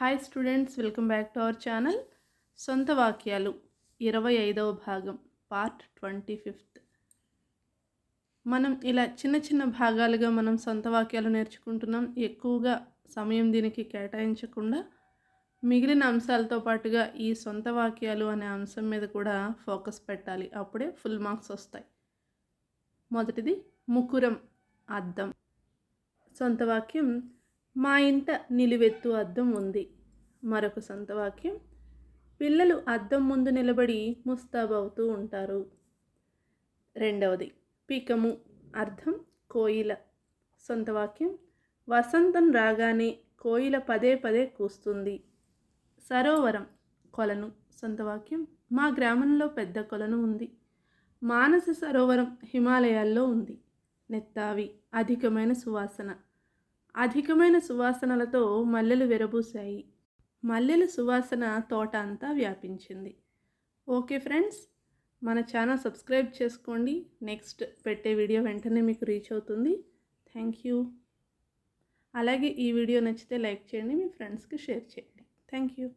Hi students welcome back to our channel సొంత వాక్యాలు ఇరవై ఐదవ భాగం పార్ట్ ట్వంటీ ఫిఫ్త్ మనం ఇలా చిన్న చిన్న భాగాలుగా మనం సొంత వాక్యాలు నేర్చుకుంటున్నాం. ఎక్కువగా సమయం దీనికి కేటాయించకుండా మిగిలిన అంశాలతో పాటుగా ఈ సొంత వాక్యాలు అనే అంశం మీద కూడా ఫోకస్ పెట్టాలి. అప్పుడే ఫుల్ మార్క్స్ వస్తాయి. మొదటిది ముకురం అద్దం. సొంత వాక్యం మా ఇంట నిలువెత్తు అద్దం ఉంది. మరొక సొంత వాక్యం. పిల్లలు అద్దం ముందు నిలబడి ముస్తాబవుతూ ఉంటారు. రెండవది పీకము అర్థం కోయిల. సొంత వాక్యం. వసంతం రాగానే కోయిల పదే పదే కూస్తుంది. సరోవరం కొలను. సొంత వాక్యం. మా గ్రామంలో పెద్ద కొలను ఉంది. మానస సరోవరం హిమాలయాల్లో ఉంది. నెత్తావి అధికమైన సువాసన. అధికమైన సువాసనలతో మల్లెలు విరబూశాయి. మల్లెల సువాసన తోట అంతా వ్యాపించింది. ఓకే ఫ్రెండ్స్ మన ఛానల్ సబ్స్క్రైబ్ చేసుకోండి. నెక్స్ట్ పెట్టే వీడియో వెంటనే మీకు రీచ్ అవుతుంది. Thank you. అలాగే ఈ వీడియో నచ్చితే లైక్ చేయండి మీ ఫ్రెండ్స్కి షేర్ చేయండి. Thank you.